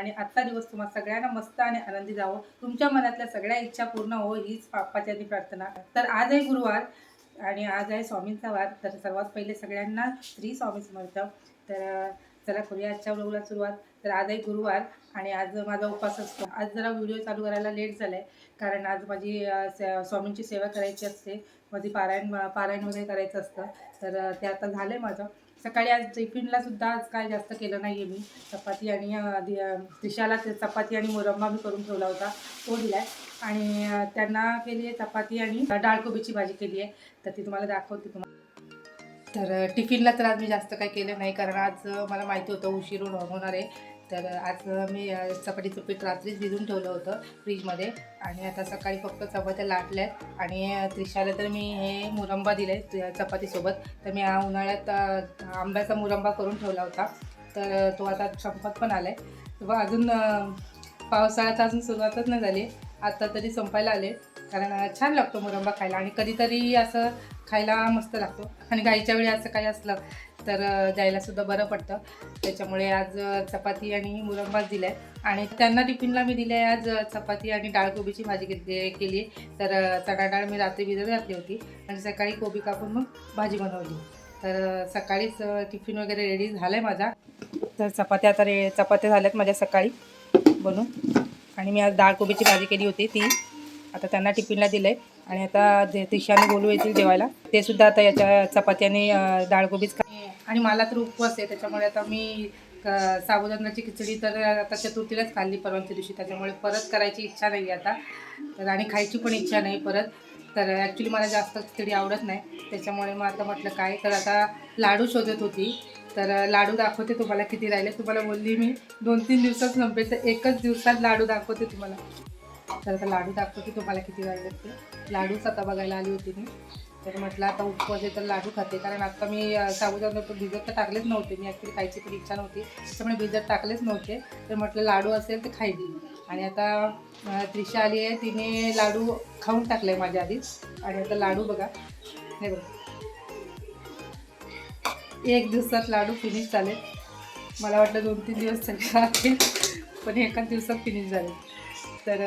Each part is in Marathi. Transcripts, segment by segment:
आणि आजचा दिवस तुम्हाला सगळ्यांना मस्त आणि आनंदी जावं. तुमच्या मनातल्या सगळ्या इच्छा पूर्ण हो हीच बाप्पाची प्रार्थना. तर आज आहे गुरुवार आणि आज आहे स्वामींचा वार. तर सर्वात पहिले सगळ्यांना श्री स्वामी समर्थ. तर चला करूया आजच्या व्लॉगला सुरुवात. तर आज आहे गुरुवार आणि आज माझा उपवास असतो. आज जरा व्हिडिओ चालू करायला लेट झाला आहे कारण आज माझी स्वामींची सेवा करायची असते. माझी पारायण पारायण वगैरे करायचं असतं. तर ते आता झालं आहे माझं. सकाळी आज टिफिनला सुद्धा आज काय जास्त केलं नाही आहे मी. चपाती आणि दि- दिशाला चपाती आणि मुरंबा मी करून ठेवला होता. तो आहे आणि त्यांना केली आहे चपाती आणि डाळकोबीची भाजी केली आहे. तर ती तुम्हाला दाखवते तुम्हाला तर टिफिनला तर आज मी जास्त काही केलं नाही. कारण आज मला माहिती होतं उशीर होणार आहे. तर आज मी अं, चपातीचं पीठ रात्रीच भिजून ठेवलं होतं फ्रीजमध्ये आणि आता सकाळी फक्त चपात्या लाटल्या आहेत आणि त्रिशाला तर मी हे मुरंबा दिले चपातीसोबत. तर मी उन्हाळ्यात आंब्याचा मुरंबा करून ठेवला होता. तर तो आता संपत पण आला आहे व अजून पावसाळ्यात अजून सुरुवातच नाही झाली. आता तरी संपायला आले कारण छान लागतो मुरंबा खायला आणि कधीतरी असं खायला मस्त लागतो. आणि गाईच्या वेळी असं काही असलं तर अं, जायलासुद्धा बरं पडतं. त्याच्यामुळे आज चपाती आणि मुरंबाच दिला आहे आणि त्यांना टिफिनला मी दिले आहे आज चपाती आणि डाळ कोबीची भाजी केली केली तर चणा डाळ मी रात्री भिजत घातली होती. आणि सकाळी कोबी कापून मग भाजी बनवली. तर सकाळीच टिफिन वगैरे रेडी झाला आहे माझा. तर चपात्या आता रे चपात्या झाल्यात माझ्या सकाळी बनून. आणि मी आज डाळ कोबीची भाजी केली होती ती. आता त्यांना टिफिनला दिलं आहे आणि आता जे तिशाने बोलू येतील जेवायला ते सुद्धा आता याच्या चपात्याने अं, डाळ खा आणि मला तर उपवास आहे त्याच्यामुळे आता मी अं, साबुदाण्याची खिचडी तर आता चतुर्थीलाच खाल्ली परवाच्या दिवशी त्याच्यामुळे परत करायची इच्छा नाही आहे आता. तर आणि खायची पण इच्छा नाही परत. तर ॲक्च्युली मला जास्त खिचडी आवडत नाही त्याच्यामुळे मग आता म्हटलं काय तर आता लाडू शोधत होती. तर लाडू दाखवते तुम्हाला किती राहिले तुम्हाला बोलली मी. दोन तीन दिवसात संपेल तर एकच दिवसात लाडू दाखवते तुम्हाला. तर आता लाडू दाखवते तुम्हाला किती राहिले ते लाडूच आता बघायला आली होती मी. तर म्हटलं आता उपवास आहे तर लाडू खाते. कारण आता मी अं, साबुदाणा तर भिजत तर टाकलेच नव्हते. मी ॲक्च्युली खायची पण इच्छा नव्हती. त्यामुळे भिजत टाकलेच नव्हते. तर म्हटलं लाडू असेल तर खाईल आणि आता त्रिशा आली आहे. तिने लाडू खाऊन टाकले माझ्या आधीच. आणि आता लाडू बघा. हे बघा. एक दिवसात लाडू फिनिश झाले मला वाटलं दोन तीन दिवस चालले पण एकाच दिवसात फिनिश झाले तर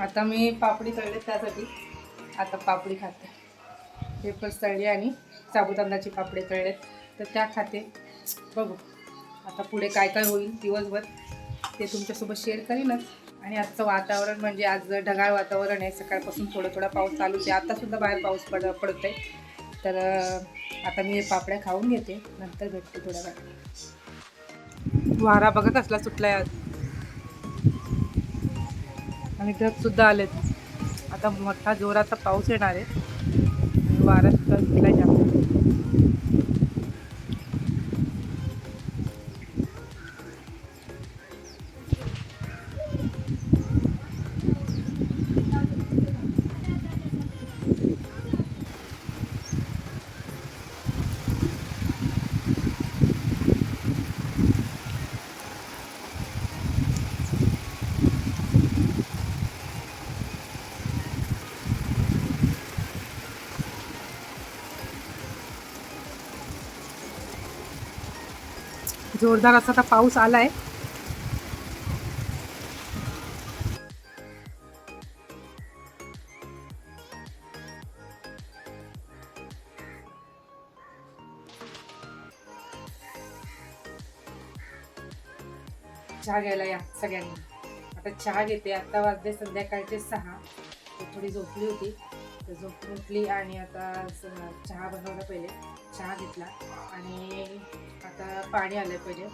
आता मी पापडी तळले त्यासाठी. आता पापडी खाते. पेपर्स तळली आणि साबुदाण्याची पापडी तळलेत. तर त्या खाते. बघू आता पुढे काय काय होईल दिवसभर. ते तुमच्यासोबत शेअर करीनच. आणि आजचं वातावरण म्हणजे आज ढगाळ वातावरण आहे. सकाळपासून थोडं थोडा पाऊस चालूच आहे. आतासुद्धा बाहेर पाऊस पड पडत आहे तर आता मी हे पापड्या खाऊन घेते. नंतर भेटते थोड्या वेळ वारा बघा कसला आहे आज. आणि ढगसुद्धा आलेत. आता मोठा जोराचा पाऊस येणार आहे. वारा सुद्धा जोरदार असा आता पाऊस आलाय. चहा घ्यायला या सगळ्यांनी. आता चहा घेते. आता वाजले संध्याकाळचे सहा. थोडी झोपली होती. तर झोप उठली आणि आता चहा बनवला पहिले. चहा घेतला. आणि आता पाणी आलं पाहिजे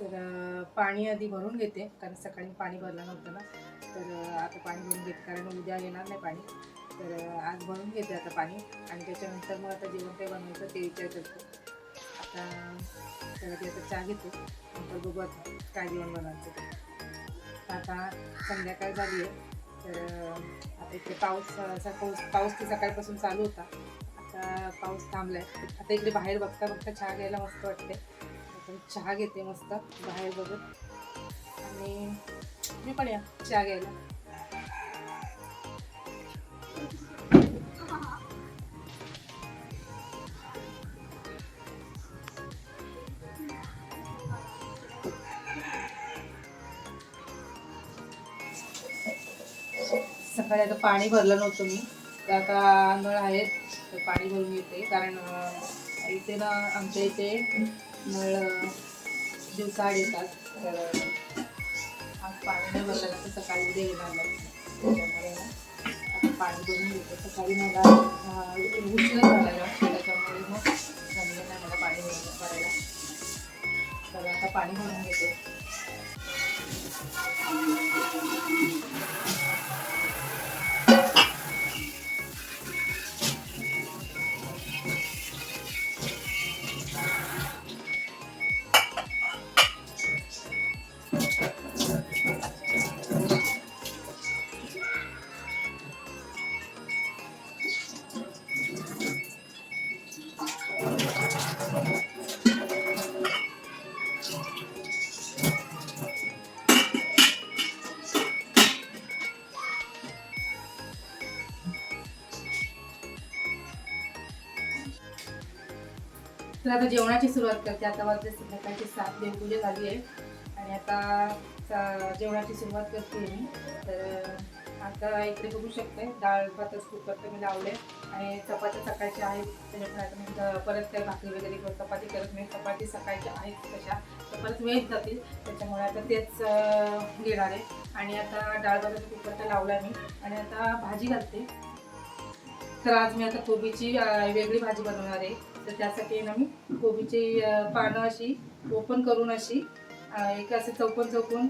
तर पाणी आधी भरून घेते कारण सकाळी पाणी भरलं नव्हतं ना. तर आता पाणी भरून घेते कारण उद्या येणार नाही पाणी. तर आज भरून घेते आता पाणी. आणि त्याच्यानंतर मग आता जेवण काय बनवायचं ते विचार करतो आता त्याला ते आता चहा घेते. नंतर बघू आता काय जेवण बनवायचं आता संध्याकाळ झाली आहे. तर आता इथे पाऊस असा पाऊस पाऊस ते सकाळपासून चालू होता. आता पाऊस थांबलाय. आता इकडे बाहेर बघता बघता चहा घ्यायला मस्त वाटते आपण चहा घेते मस्त बाहेर बघत आणि तुम्ही पण या चहा घ्यायला. सकाळी आता पाणी भरलं नव्हतं मी. तर आता आंधळ आहेत. तर पाणी भरून येते कारण इथे ना आमच्या इथे नळ अं, दिवसाआड येतात तर आज पाणी नाही भरलं तर सकाळी उद्या येणार नाही. त्याच्यामुळे ना आता पाणी भरून येते सकाळी मला उशीर झालेला त्याच्यामुळे मग जमलं नाही मला पाणी भरून भरायला. तर आता पाणी भरून घेते. तर आता जेवणाची सुरुवात करते. आता वाजले संध्याकाळची सात देवपूजा झाली आहे. आणि आता जेवणाची सुरुवात करते मी. तर आता इकडे बघू शकते डाळ भातच कुकर मी लावले आणि चपात्या सकाळच्या आहेत त्याच्यामुळे आता मी परत काही भाकरी वगैरे किंवा चपाती करत नाही. चपाती सकाळच्या आहेत तशा. तर परत वेळ जातील. त्याच्यामुळे आता तेच घेणार आहे. आणि आता डाळ भाताचा कुकर तर लावला मी. आणि आता भाजी घालते. तर आज मी आता कोबीची वेगळी भाजी बनवणार आहे. तर त्यासाठी ना मी कोबीची पानं अशी ओपन करून अशी एक असे चौकोन चौकोन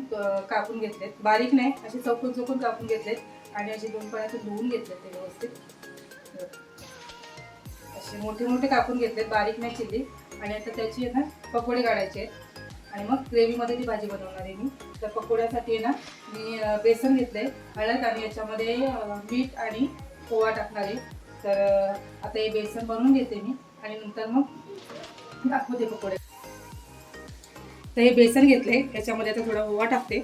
कापून घेतलेत. बारीक नाही असे चौकोन चौकोन कापून घेतलेत. आणि असे दोन पाण्याचे धुवून घेतलेत ते व्यवस्थित. असे मोठे मोठे कापून घेतले बारीक नाही चिरली. आणि आता त्याची आहे ना पकोडे काढायचे आहेत. आणि मग ग्रेव्हीमध्ये ती भाजी बनवणार आहे मी. तर पकोड्यासाठी आहे ना मी बेसन घेतलंय हळद आणि याच्यामध्ये मीठ आणि पोहा टाकणार आहे. तर आता हे बेसन बनवून घेते मी. आणि नंतर मग दाखवते पकोडे. तर हे बेसन घेतले याच्यामध्ये आता थोडा ओवा टाकते.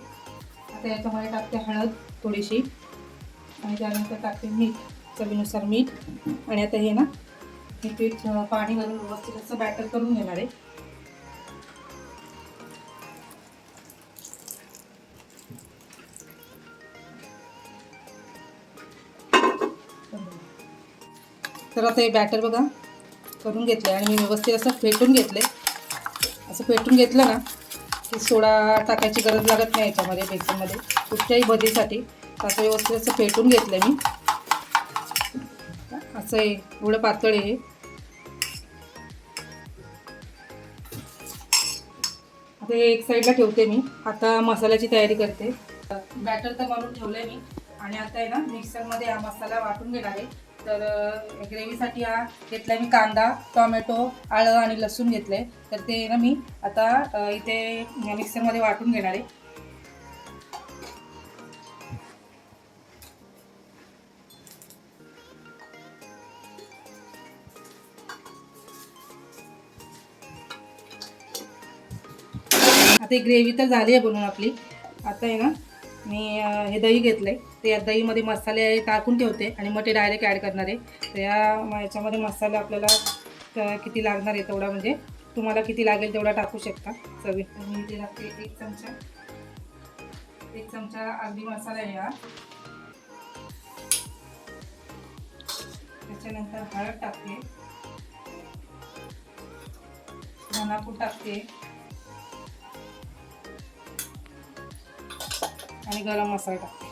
आता याच्यामध्ये टाकते हळद थोडीशी. आणि त्यानंतर टाकते मीठ. चवीनुसार मीठ आणि आता हे ना हे पीठ पाणी घालून व्यवस्थित असं बॅटर करून घेणार आहे. तर आता हे बॅटर बघा करून घेतलं आणि मी व्यवस्थित असं फेटून घेतले असं फेटून घेतलं ना की सोडा टाकायची गरज लागत नाही याच्यामध्ये बेसनमध्ये कुठच्याही भजीसाठी. असं व्यवस्थित असं फेटून घेतलं मी. असं आहे एवढं पातळ आहे. आता हे एक साईडला ठेवते मी. आता मसाल्याची तयारी करते. बॅटर तर बनवून ठेवलंय मी. आणि आता आहे ना मिक्सरमध्ये हा मसाला वाटून घेणार आहे. तर ग्रेव्हीसाठी हा घेतलाय मी कांदा टोमॅटो आळं आणि लसूण घेतलंय. तर ते ना मी आता इथे मिक्सरमध्ये वाटून घेणार आहे. आता ही ग्रेव्ही तर झाली आहे बनवून आपली. आता आहे ना मी हे दही घेतलं आहे ते या दहीमध्ये मसाले टाकून ठेवते आणि मग ते डायरेक्ट ॲड करणार आहे. तर या याच्यामध्ये मसाला आपल्याला किती लागणार आहे तेवढा म्हणजे तुम्हाला किती लागेल तेवढा टाकू शकता. चवी. मी ते टाकते एक चमचा. एक चमचा अगदी मसाला आहे हा. त्याच्यानंतर हळद टाकते. धनापूर टाकते. आणि गरम मसाला टाकते.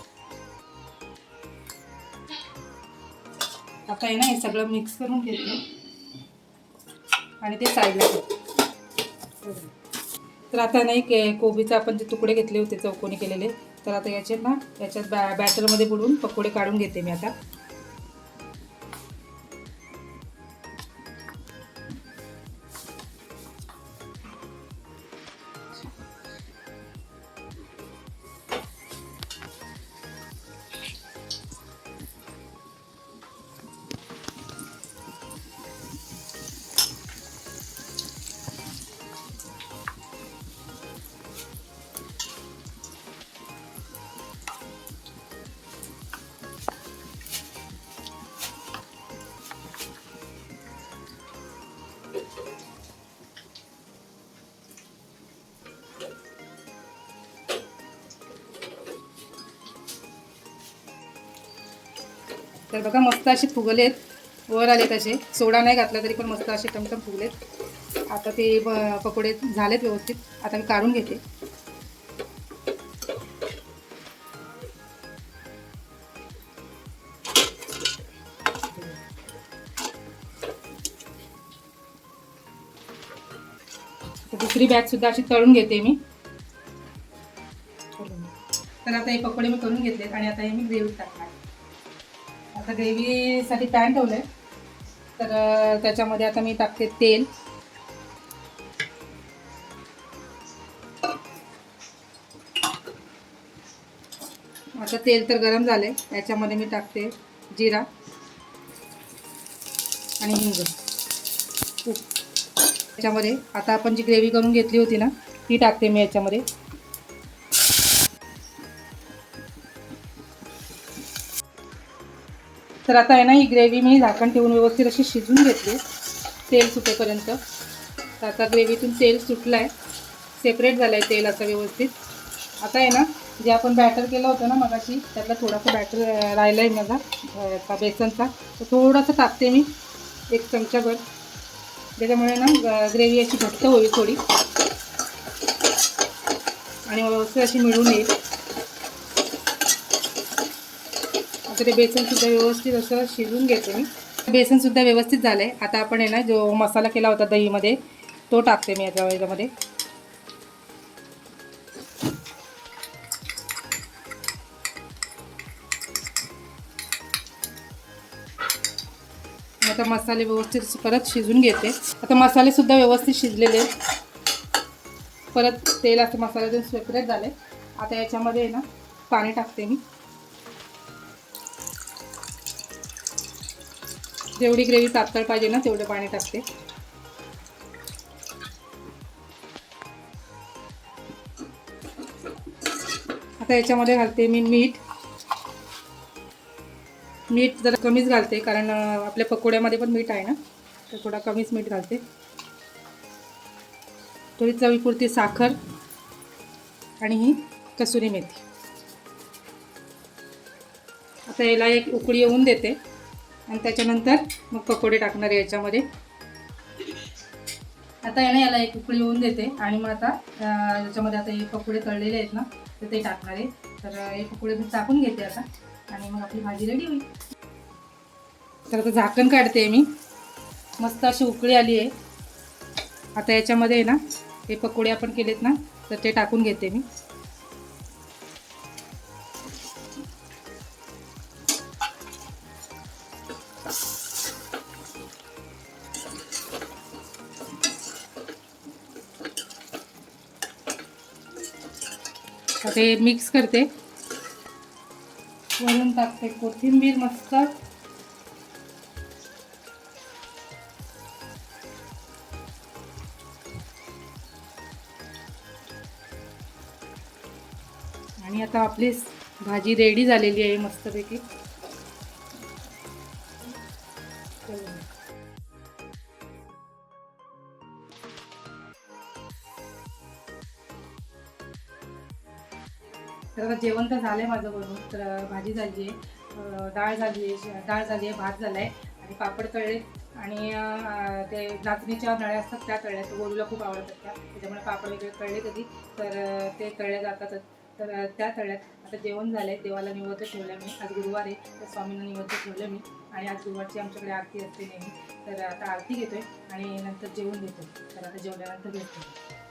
आता आहे ना हे सगळं मिक्स करून घेते. आणि ते साईडला ठेवते. तर आता नाही के कोबीचे आपण जे तुकडे घेतले होते चौकोनी केलेले तर आता याचे ना याच्यात बॅ बॅटरमध्ये बुडून पकोडे काढून घेते मी आता. तर बघा मस्त असे फुगलेत. वर आलेत असे. सोडा नाही घातला तरी पण मस्त असे टमटम फुगलेत. आता ते पकोडे झालेत व्यवस्थित. आता मी काढून घेते. दुसरी बॅच सुद्धा अशी तळून घेते मी. तर आता हे पकोडे मी करून घेतलेत आणि आता हे मी ग्रेव्ही टाकणार. आता ग्रेव्हीसाठी पॅन ठेवलंय. तर त्याच्यामध्ये आता मी टाकते तेल. आता तेल तर गरम झालंय. याच्यामध्ये मी टाकते जिरा आणि हिंग. त्याच्यामध्ये आता आपण जी ग्रेव्ही करून घेतली होती ना ती टाकते मी याच्यामध्ये. तर आता आहे ना ही ग्रेव्ही मी झाकण ठेवून व्यवस्थित अशी शिजून घेतली. तेल सुटेपर्यंत. तर आता ग्रेव्हीतून तेल सुटलं आहे सेपरेट झालं आहे तेल असं व्यवस्थित. आता आहे ना जे आपण बॅटर केलं होतं ना मगाशी त्यातला थोडासा बॅटर राहिला आहे माझा बेसनचा. तर थोडासा टाकते मी एक चमचाभर. त्याच्यामुळे ना ग्रेव्ही अशी घट्ट होईल थोडी. आणि व्यवस्थित अशी मिळून येईल. आता ते बेसनसुद्धा व्यवस्थित असं शिजून घेते मी. बेसनसुद्धा व्यवस्थित झालं आहे आता आपण आहे ना जो मसाला केला होता दहीमध्ये तो टाकते मी याच्या याच्यामध्ये. आता मसाले व्यवस्थित परत शिजून घेते. आता मसालेसुद्धा व्यवस्थित शिजलेले परत तेल असं मसाल्यातून सेपरेट झाले आता याच्यामध्ये आहे ना पाणी टाकते मी. जेवढी ग्रेव्ही पातळ पाहिजे ना तेवढं पाणी टाकते. आता याच्यामध्ये घालते मी मीठ. मीठ जरा कमीच घालते कारण आपल्या पकोड्यामध्ये पण मीठ आहे ना तर थोडा कमीच मीठ घालते. थोडी चवीपुरती साखर आणि ही कसुरी मेथी. आता याला एक उकळी येऊन देते. आणि त्याच्यानंतर मग पकोडे टाकणार आहे याच्यामध्ये. आता आहे ना याला एक उकळी येऊन देते. आणि मग आता याच्यामध्ये आता हे पकोडे तळलेले आहेत ना तर ते टाकणार आहे. तर हे पकोडे मी टाकून घेते आता. आणि मग आपली भाजी रेडी होईल. तर आता झाकण काढते मी. मस्त अशी उकळी आली आहे. आता याच्यामध्ये आहे ना हे पकोडे आपण केलेत ना तर ते टाकून घेते मी. ते मिक्स करते. वरून टाकते कोथिंबीर मस्त. आणि आता आपली भाजी रेडी झालेली आहे मस्तपैकी. तर आता जेवण तर झालं आहे माझं बनवून. तर भाजी झाली आहे डाळ झाली आहे डाळ झाली आहे भात झाला आहे आणि पापड तळले आणि ते नाचणीच्या नळ्या असतात त्या तळल्या. तर गोलूला खूप आवडतात त्या. त्याच्यामुळे पापड वगैरे तळले कधी. तर ते तळले जातातच. तर त्या तळ्यात आता जेवण झालं आहे देवाला निवड ठेवलं मी. आज गुरुवार आहे. तर स्वामींना निवड ठेवलं मी. आणि आज गुरुवारची आमच्याकडे आरती असते नेहमी. तर आता आरती घेतोय आणि नंतर जेवण घेतो तर आता जेवल्यानंतर भेटतो.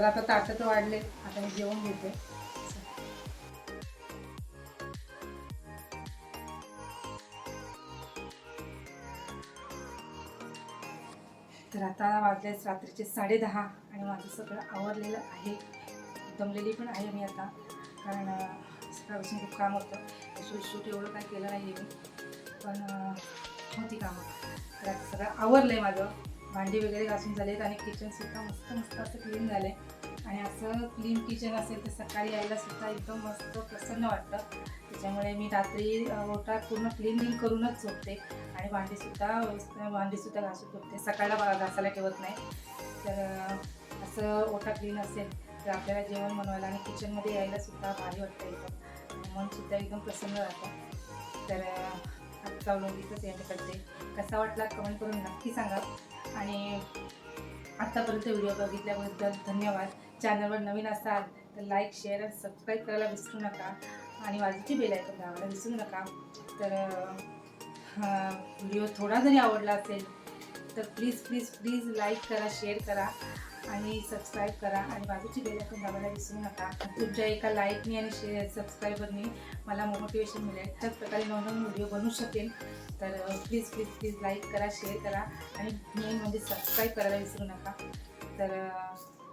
तर आता ताटं तर वाढले. आता मी जेवण घेते. तर आता वाजले रात्रीचे साडेदहा आणि माझं सगळं आवरलेलं आहे. दमलेली पण आहे मी आता कारण सकाळपासून खूप काम होतं. शूट शूट एवढं काय केलं नाही मी. पण होती कामं. तर आता सगळं आवरलं आहे माझं. भांडी वगैरे घासून झालेत आणि किचनसुद्धा मस्त मस्त असं क्लीन झालं आहे आणि असं क्लीन किचन असेल तर सकाळी यायला सुद्धा एकदम मस्त प्रसन्न वाटतं. त्याच्यामुळे मी रात्री ओटात ओटा पूर्ण क्लीनिंग करूनच झोपते. आणि भांडीसुद्धा भांडीसुद्धा घासून झोपते. सकाळला घासायला ठेवत नाही. तर असं ओटा क्लीन असेल तर आपल्याला जेवण बनवायला आणि किचनमध्ये यायला सुद्धा भारी वाटतं एकदम. मनसुद्धा एकदम प्रसन्न राहतं. तर आजचा व्लॉग इथंच एंड करते. कसा वाटला कमेंट करून नक्की सांगा. आणि आत्तापर्यंत व्हिडिओ बघितल्याबद्दल धन्यवाद. चॅनलवर नवीन असाल तर लाईक शेअर आणि सबस्क्राईब करायला विसरू नका. आणि बाजूची बेल ऐकून दाबायला विसरू नका. तर व्हिडिओ थोडा जरी आवडला असेल तर प्लीज प्लीज प्लीज लाईक करा शेअर करा आणि सबस्क्राईब करा आणि बाजूची बेल ऐकून दाबायला विसरू नका. तुमच्या एका लाईकनी आणि शेअर सबस्क्राईबरनी मला मोटिवेशन मिळेल. त्याच प्रकारे नवनवीन व्हिडिओ बनवू शकेल तर प्लीज प्लीज प्लीज लाईक करा शेअर करा आणि मेन म्हणजे सबस्क्राईब करायला विसरू नका. तर